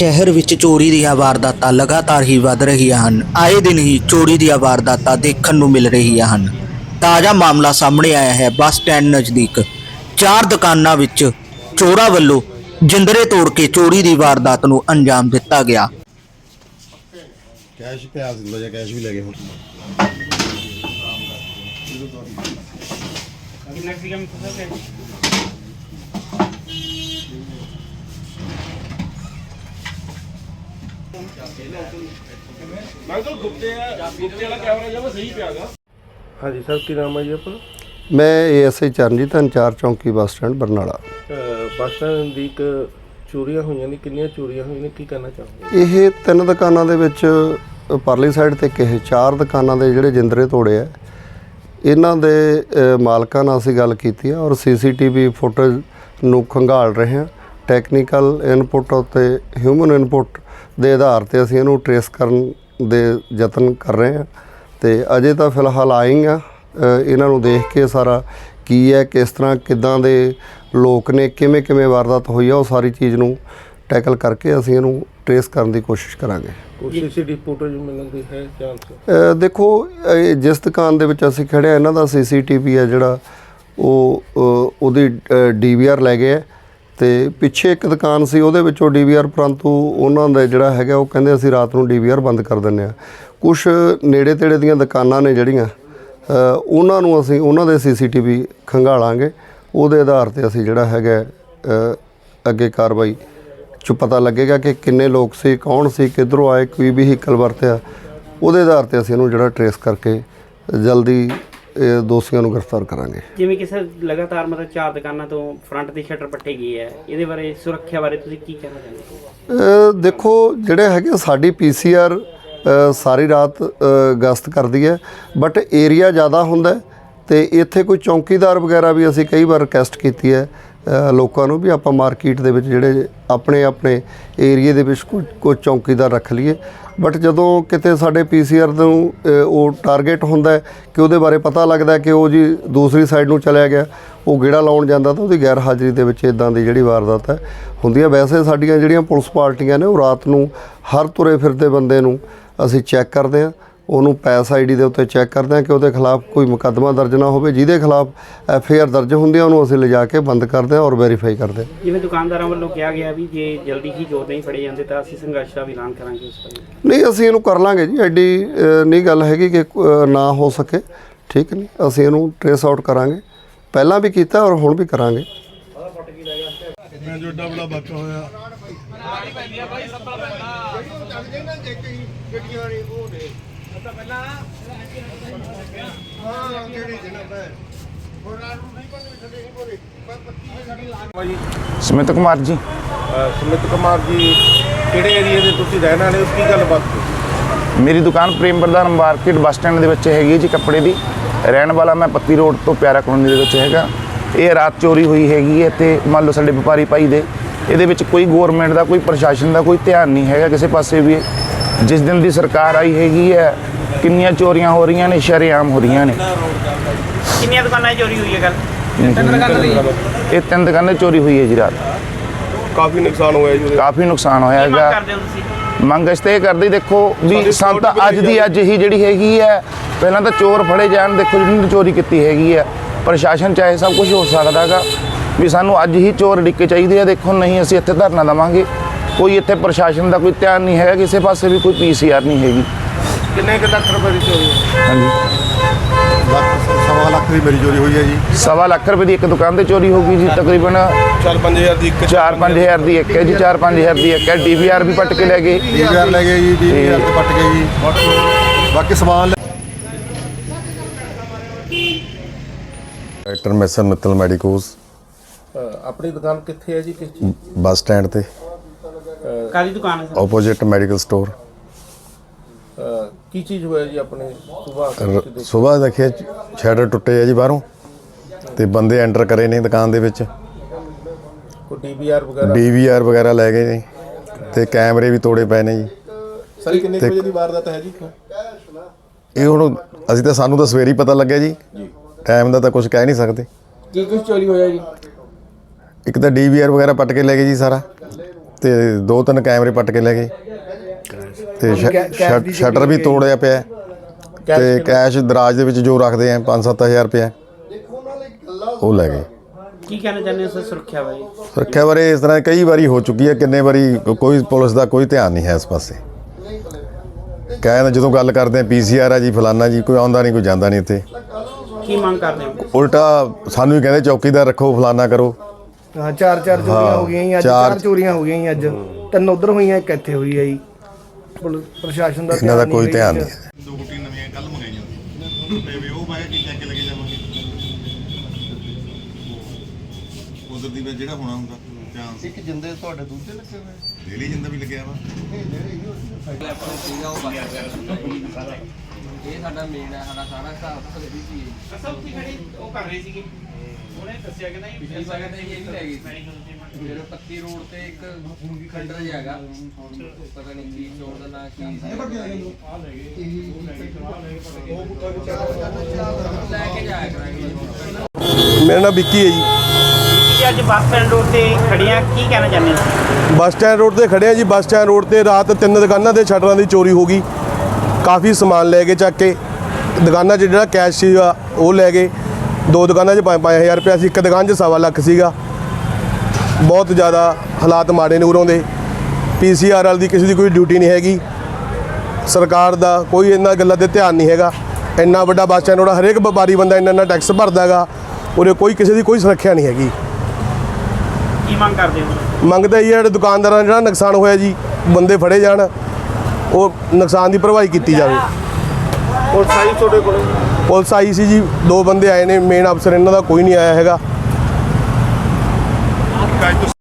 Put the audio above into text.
ਸ਼ਹਿਰ ਵਿੱਚ ਚੋਰੀ ਦੀਆਂ ਵਾਰਦਾਤਾਂ ਲਗਾਤਾਰ ਹੀ ਵੱਧ ਰਹੀਆਂ ਹਨ। ਆਏ ਦਿਨ ਹੀ ਚੋਰੀ ਦੀਆਂ ਵਾਰਦਾਤਾਂ ਦੇਖਣ ਨੂੰ ਮਿਲ ਰਹੀਆਂ ਹਨ। ਤਾਜ਼ਾ ਮਾਮਲਾ ਸਾਹਮਣੇ ਆਇਆ ਹੈ ਬੱਸ ਸਟੈਂਡ ਨਜ਼ਦੀਕ। ਚਾਰ ਦੁਕਾਨਾਂ ਵਿੱਚ ਚੋਰਾਂ ਵੱਲੋਂ ਜਿੰਦਰੇ ਤੋੜ ਕੇ ਚੋਰੀ ਦੀ ਵਾਰਦਾਤ ਨੂੰ ਅੰਜਾਮ ਦਿੱਤਾ ਗਿਆ। ਕੈਸ਼ ਪਿਆ ਸੀ ਲੋ ਜਾਂ ਕੈਸ਼ ਵੀ ਲੈ ਗਏ ਹੁਣ। ਮੈਂ ਤਾਂ ਗੁੱਪਤੇ ਆ ਗੁੱਪਤੇ ਵਾਲਾ ਕੈਮਰਾ ਜਮਾ ਸਹੀ ਪਿਆਗਾ ਹਾਂਜੀ ਸਰ ਕੀ ਨਾਮ ਹੈ ਜੀ ਆਪਣਾ? ਮੈਂ ਏਐਸਆਈ ਚਰਨਜੀਤ ਅੰਚਾਰ ਚੌਂਕੀ bus stand Barnala. Bus stand ਦੀ ਇੱਕ ਚੋਰੀਆਂ ਹੋਈਆਂ ਨੇ ਕਿੰਨੀਆਂ ਚੋਰੀਆਂ ਹੋਈਆਂ ਨੇ ਕੀ ਕਹਿਣਾ ਚਾਹੋਗੇ? ਇਹ ਤਿੰਨ ਦੁਕਾਨਾਂ ਦੇ ਵਿੱਚ ਪਰਲੀ ਸਾਈਡ ਤੇ ਕਿਸੇ ਚਾਰ ਦੁਕਾਨਾਂ ਦੇ ਜਿਹੜੇ ਜਿੰਦਰੇ ਤੋੜੇ ਆ। ਇਹਨਾਂ ਦੇ ਮਾਲਕਾਂ ਨਾਲ ਅਸੀਂ ਗੱਲ ਕੀਤੀ ਆ ਔਰ ਸੀਸੀਟੀਵੀ ਫੁਟੇਜ ਨੂੰ ਖੰਗਾਲ ਰਹੇ ਹਾਂ ਟੈਕਨੀਕਲ ਇਨਪੁਟ ਅਤੇ ਹਿਊਮਨ ਇਨਪੁਟ ਦੇ ਆਧਾਰ ਤੇ ਅਸੀਂ ਇਹਨੂੰ ਟਰੇਸ ਕਰਨ ਦੇ ਯਤਨ ਕਰ ਰਹੇ ਹਾਂ ਤੇ ਅਜੇ ਤਾਂ ਫਿਲਹਾਲ ਆਈ ਆ ਇਹਨਾਂ ਨੂੰ ਦੇਖ ਕੇ ਸਾਰਾ ਕੀ ਹੈ ਕਿਸ ਤਰ੍ਹਾਂ ਕਿਦਾਂ ਦੇ ਲੋਕ ਨੇ ਕਿਵੇਂ ਕਿਵੇਂ ਵਾਰਦਾਤ ਹੋਈ ਆ ਉਹ ਸਾਰੀ ਚੀਜ਼ ਨੂੰ ਟੈਕਲ ਕਰਕੇ ਅਸੀਂ ਇਹਨੂੰ ਟਰੇਸ ਕਰਨ ਦੀ ਕੋਸ਼ਿਸ਼ ਕਰਾਂਗੇ। ਸੀਸੀਟੀਵੀ ਫੁਟੇਜ ਮਿਲਣ ਦੀ ਹੈ ਚਾਂਸ ਦੇਖੋ ਜਿਸ ਦੁਕਾਨ ਦੇ ਵਿੱਚ ਅਸੀਂ ਖੜੇ ਆ ਇਹਨਾਂ ਦਾ ਸੀਸੀਟੀਵੀ ਹੈ ਜਿਹੜਾ ਉਹ ਉਹਦੀ ਡੀਵੀਆਰ ਲੈ ਗਏ ਹੈ ਤੇ ਪਿੱਛੇ ਇੱਕ ਦੁਕਾਨ ਸੀ, ਉਹਦੇ ਵਿੱਚੋਂ ਡੀਵੀਆਰ ਪਰੰਤੂ ਉਹਨਾਂ ਦਾ ਜਿਹੜਾ ਹੈਗਾ, ਉਹ ਕਹਿੰਦੇ ਅਸੀਂ ਰਾਤ ਨੂੰ ਡੀਵੀਆਰ ਬੰਦ ਕਰ ਦਿੰਦੇ ਆ ਕੁਝ ਨੇੜੇ ਤੇੜੇ ਦੀਆਂ ਦੁਕਾਨਾਂ ਨੇ ਜਿਹੜੀਆਂ ਉਹਨਾਂ ਨੂੰ ਅਸੀਂ, ਉਹਨਾਂ ਦੇ ਸੀਸੀਟੀਵੀ ਖੰਗਾਲਾਂਗੇ। ਉਹਦੇ ਆਧਾਰ ਤੇ ਅਸੀਂ ਜਿਹੜਾ ਹੈਗਾ ਅੱਗੇ ਕਾਰਵਾਈ ਚ ਪਤਾ ਲੱਗੇਗਾ ਕਿ ਕਿੰਨੇ ਲੋਕ ਸੀ, ਕੌਣ ਸੀ, ਕਿੱਧਰੋਂ ਆਏ, ਕੋਈ ਵਹੀਕਲ ਵਰਤਿਆ। ਉਹਦੇ ਆਧਾਰ ਤੇ ਅਸੀਂ ਇਹਨੂੰ ਜਿਹੜਾ ਟਰੇਸ ਕਰਕੇ ਜਲਦੀ ਇਹ ਦੋਸ਼ੀਆਂ ਨੂੰ ਗ੍ਰਿਫਤਾਰ ਕਰਾਂਗੇ। ਜਿਵੇਂ ਕਿ ਸਰ ਲਗਾਤਾਰ ਮਤਲਬ ਚਾਰ ਦੁਕਾਨਾਂ ਤੋਂ ਫਰੰਟ ਦੀ ਸ਼ਟਰ ਪੱਟੇ ਗਈ ਹੈ ਇਹਦੇ ਬਾਰੇ ਸੁਰੱਖਿਆ ਬਾਰੇ ਤੁਸੀਂ ਕੀ ਕਹਿਣਾ ਚਾਹੁੰਦੇ ਹੋ? ਦੇਖੋ ਜਿਹੜੇ ਹੈਗੇ ਸਾਡੀ ਪੀਸੀਆਰ ਸਾਰੀ ਰਾਤ ਗਸ਼ਤ ਕਰਦੀ ਹੈ ਬਟ ਏਰੀਆ ਜ਼ਿਆਦਾ ਹੁੰਦਾ ਤੇ ਇੱਥੇ ਕੋਈ ਚੌਕੀਦਾਰ ਵਗੈਰਾ ਵੀ ਅਸੀਂ ਕਈ ਵਾਰ ਰਿਕਵੈਸਟ ਕੀਤੀ ਹੈ। ਲੋਕਾਂ ਨੂੰ ਵੀ ਆਪਾਂ ਮਾਰਕੀਟ ਦੇ ਵਿੱਚ ਜਿਹੜੇ ਆਪਣੇ ਆਪਣੇ ਏਰੀਏ ਦੇ ਵਿੱਚ ਕੋਈ ਕੋਈ ਚੌਕੀਦਾਰ ਰੱਖ ਲਈਏ। ਬਟ ਜਦੋਂ ਕਿਤੇ ਸਾਡੇ ਪੀਸੀਆਰ ਨੂੰ ਉਹ ਟਾਰਗੇਟ ਹੁੰਦਾ ਕਿ ਉਹਦੇ ਬਾਰੇ ਪਤਾ ਲੱਗਦਾ ਕਿ ਉਹ ਜੀ ਦੂਸਰੀ ਸਾਈਡ ਨੂੰ ਚਲਿਆ ਗਿਆ, ਉਹ ਗੇੜਾ ਲਾਉਣ ਜਾਂਦਾ ਤਾਂ ਉਹਦੀ ਗੈਰ ਹਾਜ਼ਰੀ ਦੇ ਵਿੱਚ ਇਦਾਂ ਦੀ ਜਿਹੜੀ ਵਾਰਦਾਤ ਹੈ ਹੁੰਦੀ ਹੈ। ਵੈਸੇ ਸਾਡੀਆਂ ਜਿਹੜੀਆਂ ਪੁਲਿਸ ਪਾਰਟੀਆਂ ਨੇ ਉਹ ਰਾਤ ਨੂੰ ਹਰ ਤੁਰੇ ਫਿਰਦੇ ਬੰਦੇ ਨੂੰ ਅਸੀਂ ਚੈੱਕ ਕਰਦੇ ਹਾਂ। ਉਹਨੂੰ ਪੈਸ ਆਈਡੀ ਦੇ ਉੱਤੇ ਚੈੱਕ ਕਰਦੇ ਹਾਂ ਕਿ ਉਹਦੇ ਖਿਲਾਫ ਕੋਈ ਮੁਕੱਦਮਾ ਦਰਜ ਨਾ ਹੋਵੇ। ਜਿਹਦੇ ਖਿਲਾਫ ਐਫ ਆਈ ਆਰ ਦਰਜ ਹੁੰਦੀ ਹੈ ਉਹਨੂੰ ਅਸੀਂ ਲਿਜਾ ਕੇ ਬੰਦ ਕਰਦੇ ਹਾਂ ਔਰ ਵੈਰੀਫਾਈ ਕਰਦੇ ਹਾਂ। ਜਿਵੇਂ ਦੁਕਾਨਦਾਰਾਂ ਵੱਲੋਂ ਕਿਹਾ ਗਿਆ ਵੀ ਜੇ ਜਲਦੀ ਹੀ ਚੋਰ ਨਹੀਂ ਫੜੇ ਜਾਂਦੇ ਤਾਂ ਅਸੀਂ ਸੰਘਰਸ਼ ਦਾ ਐਲਾਨ ਕਰਾਂਗੇ ਉਸ ਬਾਰੇ। ਨਹੀਂ ਅਸੀਂ ਇਹਨੂੰ ਕਰ ਲਾਂਗੇ ਜੀ। ਐਡੀ ਅ, ਨਹੀਂ ਗੱਲ ਹੈਗੀ ਕਿ ਅ, ਨਾ ਹੋ ਸਕੇ। ਠੀਕ ਨਹੀਂ ਅਸੀਂ ਇਹਨੂੰ ਟਰੇਸ ਆਊਟ ਕਰਾਂਗੇ। ਪਹਿਲਾਂ ਵੀ ਕੀਤਾ ਔਰ ਹੁਣ ਵੀ ਕਰਾਂਗੇ। ਮੈਂ ਜੋ ਏਡਾ ਬੜਾ ਬਾਕਾ ਹੋਇਆ। ਸਮਿਤ ਕੁਮਾਰ ਜੀ। ਸੁਮਿਤ ਕੁਮਾਰ ਜੀ ਕਿਹੜੇ ਏਰੀਆ ਦੇ ਤੁਸੀਂ ਰਹਿਣ ਵਾਲੇ ਹੋ? ਕੀ ਗੱਲਬਾਤ? ਮੇਰੀ ਦੁਕਾਨ ਪ੍ਰੇਮ ਪ੍ਰਧਾਨ ਮਾਰਕੀਟ ਬੱਸ ਸਟੈਂਡ ਦੇ ਵਿੱਚ ਹੈਗੀ ਹੈ ਜੀ ਕੱਪੜੇ ਦੀ। ਰਹਿਣ ਵਾਲਾ ਮੈਂ ਪੱਤੀ ਰੋਡ ਤੋਂ ਪਿਆਰਾ ਕਲੋਨੀ ਦੇ ਵਿੱਚ ਹੈਗਾ। ਇਹ ਰਾਤ ਚੋਰੀ ਹੋਈ ਹੈਗੀ ਹੈ ਤੇ ਮੰਨ ਲਓ ਸਾਡੇ ਵਪਾਰੀ ਭਾਈ ਦੇ। ਇਹਦੇ ਵਿੱਚ ਕੋਈ ਗਵਰਨਮੈਂਟ ਦਾ ਕੋਈ ਪ੍ਰਸ਼ਾਸਨ ਦਾ ਕੋਈ ਧਿਆਨ ਨਹੀਂ ਹੈਗਾ ਕਿਸੇ ਪਾਸੇ ਵੀ। ਜਿਸ ਦਿਨ ਦੀ ਸਰਕਾਰ ਆਈ ਹੈਗੀ ਹੈ ਕਿੰਨੀਆਂ ਚੋਰੀਆਂ ਹੋ ਰਹੀਆਂ ਨੇ ਸ਼ਰੇਆਮ ਹੋ ਰਹੀਆਂ ਨੇ। ਕਿੰਨੀਆਂ ਦੁਕਾਨਾਂ 'ਚ ਚੋਰੀ ਹੋਈ ਹੈ ਗੱਲ? ਇਹ ਤਿੰਨ ਦੁਕਾਨਾਂ ਚੋਰੀ ਹੋਈ ਹੈ ਜੀ ਰਾਤ। ਕਾਫੀ ਨੁਕਸਾਨ ਹੋਇਆ ਜੀ ਕਾਫੀ ਨੁਕਸਾਨ ਹੋਇਆ ਹੈਗਾ। ਕਰਦੇ ਹੋ ਤੁਸੀਂ? ਮੰਗ ਇਸ ਤੇ ਇਹ ਕਰਦੇ ਦੇਖੋ ਵੀ ਸਾਨੂੰ ਤਾਂ ਅੱਜ ਦੀ ਅੱਜ ਹੀ ਜਿਹੜੀ ਹੈਗੀ ਹੈ ਪਹਿਲਾਂ ਤਾਂ ਚੋਰ ਫੜੇ ਜਾਣ ਦੇਖੋ ਜਿਹਨੇ ਚੋਰੀ ਕੀਤੀ ਹੈਗੀ ਹੈ। ਪ੍ਰਸ਼ਾਸਨ ਚਾਹੇ ਸਭ ਕੁਝ ਹੋ ਸਕਦਾ ਹੈਗਾ ਵੀ ਸਾਨੂੰ ਅੱਜ ਹੀ ਚੋਰ ਡਿੱਕੇ ਚਾਹੀਦੇ ਆ ਦੇਖੋ ਨਹੀਂ ਅਸੀਂ ਇੱਥੇ ਧਰਨਾ ਦੇਵਾਂਗੇ। ਕੋਈ ਇੱਥੇ ਪ੍ਰਸ਼ਾਸਨ ਦਾ ਕੋਈ ਧਿਆਨ ਨਹੀਂ ਹੈਗਾ ਕਿਸੇ ਪਾਸੇ ਵੀ ਕੋਈ ਪੀਸੀਆਰ ਨਹੀਂ ਹੈਗੀ। ਕਿੰਨੇ ਕੁ ਲੱਖ ਰੁਪਏ ਦੀ ਚੋਰੀ ਹੋਈ? ਹਾਂਜੀ। ਲੱਖ ਸਵਾ ਲੱਖ ਦੀ ਮੇਰੀ ਚੋਰੀ ਹੋਈ ਹੈ ਜੀ। ਸਵਾ ਲੱਖ ਰੁਪਏ ਦੀ ਇੱਕ ਦੁਕਾਨ ਤੇ ਚੋਰੀ ਹੋ ਗਈ ਜੀ ਤਕਰੀਬਨ ਚੱਲ 5000 ਦੀ ਇੱਕ 4-5000 ਦੀ ਇੱਕ ਹੈ ਜੀ 4-5000 ਦੀ ਇੱਕ ਹੈ ਡੀਵੀਆਰ ਵੀ ਪੱਟ ਕੇ ਲੈ ਗਏ। ਡੀਵੀਆਰ ਲੈ ਗਏ ਜੀ ਡੀਵੀਆਰ ਤੇ ਪੱਟ ਗਏ ਜੀ। ਬਾਕੀ ਸਮਾਨ ਡਾਕਟਰ ਮੈਸਰ ਮਿੱਤਲ ਮੈਡੀਕੋਜ਼ ਅਹ ਆਪਣੀ ਦੁਕਾਨ ਕਿੱਥੇ ਹੈ ਜੀ ਕਿਸ ਚੀਜ਼ ਬੱਸ ਸਟੈਂਡ ਤੇ। ਕਾਦੀ ਦੁਕਾਨ ਹੈ ਸਰ? ਆਪੋਜ਼ਿਟ ਮੈਡੀਕਲ ਸਟੋਰ ਕੀ ਚੀਜ਼ ਹੋਇਆ ਜੀ ਆਪਣੇ ਸੁਬਾਹ ਸਵੇਰ ਦੇਖਿਆ ਸ਼ਟਰ ਟੁੱਟੇ ਆ ਜੀ ਬਾਹਰੋਂ ਤੇ ਬੰਦੇ ਐਂਟਰ ਕਰੇ ਨੇ ਦੁਕਾਨ ਦੇ ਵਿੱਚ। ਕੋਈ ਡੀਵੀਆਰ ਵਗੈਰਾ? ਡੀਵੀਆਰ ਵਗੈਰਾ ਲੈ ਗਏ ਨੇ ਤੇ ਕੈਮਰੇ ਵੀ ਤੋੜੇ ਪਏ ਨੇ ਜੀ। ਸਰ ਕਿੰਨੇ ਕੁ ਵਜੇ ਦੀ ਵਾਰਦਾਤ ਹੈ ਜੀ ਇਹ ਹੁਣ ਅਸੀਂ ਤਾਂ ਸਾਨੂੰ ਤਾਂ ਸਵੇਰੇ ਹੀ ਪਤਾ ਲੱਗਿਆ ਜੀ। ਟਾਈਮ ਦਾ ਤਾਂ ਕੁਝ ਕਹਿ ਨਹੀਂ ਸਕਦੇ। ਕੀ ਕੁਝ ਚੋਰੀ ਹੋਇਆ ਜੀ? ਇੱਕ ਤਾਂ ਡੀਵੀਆਰ ਵਗੈਰਾ ਪੱਟ ਕੇ ਲੈ ਗਏ ਜੀ ਸਾਰਾ। ਤੇ ਦੋ ਤਿੰਨ ਕੈਮਰੇ ਪੱਟ ਕੇ ਲੈ ਗਏ। ਤੇ ਸ਼ਟ- ਸ਼ਟਰ ਵੀ ਤੋੜਿਆ ਪਿਆ। ਹੈ। ਤੇ ਕੈਸ਼ ਦਰਾਜ ਦੇ ਵਿੱਚ ਜੋ ਰੱਖਦੇ ਆ 5-7000 ਰੁਪਏ ਉਹ ਲੈ ਗਏ। ਕੀ ਕਹਿਣਾ ਚਾਹੁੰਦੇ ਹੋ ਸਰ ਸੁਰੱਖਿਆ ਬਾਰੇ? ਸੁਰੱਖਿਆ ਬਾਰੇ ਇਸ ਤਰ੍ਹਾਂ ਕਈ ਵਾਰੀ ਹੋ ਚੁੱਕੀ ਹੈ ਕਿੰਨੇ ਵਾਰੀ ਕੋਈ ਪੁਲਿਸ ਦਾ ਕੋਈ ਧਿਆਨ ਨਹੀਂ ਹੈ ਇਸ ਪਾਸੇ। ਕਹਿੰਦੇ ਜਦੋਂ ਗੱਲ ਕਰਦੇ ਆ ਪੀਸੀਆਰ ਆ ਜੀ ਫਲਾਨਾ ਜੀ ਕੋਈ ਆਉਂਦਾ ਨਹੀਂ ਕੋਈ ਜਾਂਦਾ ਨਹੀਂ ਇੱਥੇ। ਕੀ ਮੰਗ ਕਰਦੇ ਹੋ? ਉਲਟਾ ਸਾਨੂੰ ਹੀ ਕਹਿੰਦੇ ਚੌਕੀਦਾਰ ਰੱਖੋ ਫਲਾਨਾ ਕਰੋ। ਹਾਂ ਚਾਰ ਚਾਰ ਚੋਰੀਆਂ ਹਾਂ, ਹੋ ਗਈਆਂ ਜੀ ਅੱਜ ਚਾਰ- ਚਾਰ ਚੋਰੀਆਂ ਹੋ ਗਈਆਂ ਜੀ ਅੱਜ। ਤਿੰਨ ਉਧਰ ਹੋਈਆਂ ਇੱਕ ਇੱਥੇ ਹੋਈ ਹੈ ਜੀ। ਪੁਲਿਸ ਪ੍ਰਸ਼ਾਸਨ ਦਾ ਇਹਨਾਂ ਦਾ ਕੋਈ ਧਿਆਨ ਨਹੀਂ ਹੈ। ਦੋ ਗੁੱਟੀ ਨਵੀਆਂ ਕੱਲ ਮੰਗਾਈਆਂ ਤੇ ਵੀ ਉਹ ਮੈਂ ਕੀ ਚੱਕ ਕੇ ਲੈ ਕੇ ਜਾਵਾਂਗੇ। ਉਧਰ ਦੀ ਵਿੱਚ ਜਿਹੜਾ ਹੋਣਾ ਹੁੰਦਾ ਧਿਆਨ ਇੱਕ ਜਿੰਦੇ ਤੁਹਾਡੇ ਦੂਜੇ ਲੱਗੇ ਹੋਏ ਡੇਲੀ ਜਿੰਦਾ ਵੀ ਲੱਗਿਆ ਵਾ। ਅਸਲ ਉੱਥੇ ਖੜੇ ਉਹ ਕਰ ਰਹੇ ਸੀਗੇ। ਉਹਨੇ ਦੱਸਿਆ ਕਿ ਨਹੀਂ ਪਿਛਲੀ ਵਾਰ ਤਾਂ ਇਹ ਵੀ ਲੈ ਗਈ ਫਿਰ ਪੱਤੀ ਰੋਡ ਤੇ ਇੱਕ ਖੰਡਰ ਜਿਹਾ ਹੈਗਾ ਪਤਾ ਨਹੀਂ ਕੀ ਚੋਰ ਦਾ ਨਾਂ ਕੀ ਸੀ। ਲੈ ਕੇ ਜਾਇਆ ਕਰਾਂਗੇ ਮੇਰਾ ਨਾਮ ਵਿੱਕੀ ਹੈ ਜੀ। ਜੀ ਅੱਜ ਬੱਸ ਸਟੈਂਡ ਰੋਡ ਤੇ ਖੜੇ ਆ ਕੀ ਕਹਿਣਾ ਚਾਹੁੰਦੇ ਹੋ? ਬੱਸ ਸਟੈਂਡ ਰੋਡ ਤੇ ਖੜੇ ਆ ਜੀ। ਬੱਸ ਸਟੈਂਡ ਰੋਡ ਤੇ ਰਾਤ ਤਿੰਨ ਦੁਕਾਨਾਂ ਦੇ ਸ਼ਟਰਾਂ ਦੀ ਚੋਰੀ ਹੋ ਗਈ। ਕਾਫੀ ਸਮਾਨ ਲੈ ਕੇ ਚੱਕ ਕੇ ਦੁਕਾਨਾਂ 'ਚ ਜਿਹੜਾ ਕੈਸ਼ ਸੀਗਾ ਉਹ ਲੈ ਗਏ। ਦੋ ਦੁਕਾਨਾਂ 'ਚ 5-5000 ਰੁਪਇਆ ਸੀ ਇੱਕ ਦੁਕਾਨ 'ਚ ਸਵਾ ਲੱਖ ਸੀਗਾ। ਬਹੁਤ ਜ਼ਿਆਦਾ ਹਾਲਾਤ ਮਾੜੇ ਨੇ ਉਰੋਂ ਦੇ। ਪੀਸੀਆਰ ਵਾਲ ਦੀ ਕਿਸੇ ਦੀ ਕੋਈ ਡਿਊਟੀ ਨਹੀਂ ਹੈਗੀ। ਸਰਕਾਰ ਦਾ ਕੋਈ ਇਹਨਾਂ ਗੱਲਾਂ ਤੇ ਧਿਆਨ ਨਹੀਂ ਹੈਗਾ। ਇੰਨਾ ਵੱਡਾ ਬੱਸ ਸਟੈਂਡ ਉਹਦਾ ਹਰੇਕ ਵਪਾਰੀ ਬੰਦਾ ਇੰਨਾ ਇੰਨਾ ਟੈਕਸ ਭਰਦਾ ਹੈਗਾ। ਉਰੇ ਕੋਈ ਕਿਸੇ ਦੀ ਕੋਈ ਸੁਰੱਖਿਆ ਨਹੀਂ ਹੈਗੀ। ਕੀ ਮੰਗ ਕਰਦੇ ਹੋ? ਮੰਗਦਾ ਹੀ ਹੈ ਜਿਹੜੇ ਦੁਕਾਨਦਾਰਾਂ ਦਾ ਜਿਹੜਾ ਨੁਕਸਾਨ ਹੋਇਆ ਜੀ ਬੰਦੇ ਫੜੇ ਜਾਣ। ਉਹ ਨੁਕਸਾਨ ਦੀ ਭਰਵਾਈ ਕੀਤੀ ਜਾਵੇ। ਪੁਲਿਸ ਆਈ ਤੁਹਾਡੇ ਕੋਲ? ਪੁਲਿਸ ਆਈ ਸੀ ਜੀ, ਦੋ ਬੰਦੇ ਆਏ ਨੇ ਮੇਨ ਅਫਸਰ ਇਹਨਾਂ ਦਾ ਕੋਈ ਨਹੀਂ ਆਇਆ ਹੈਗਾ।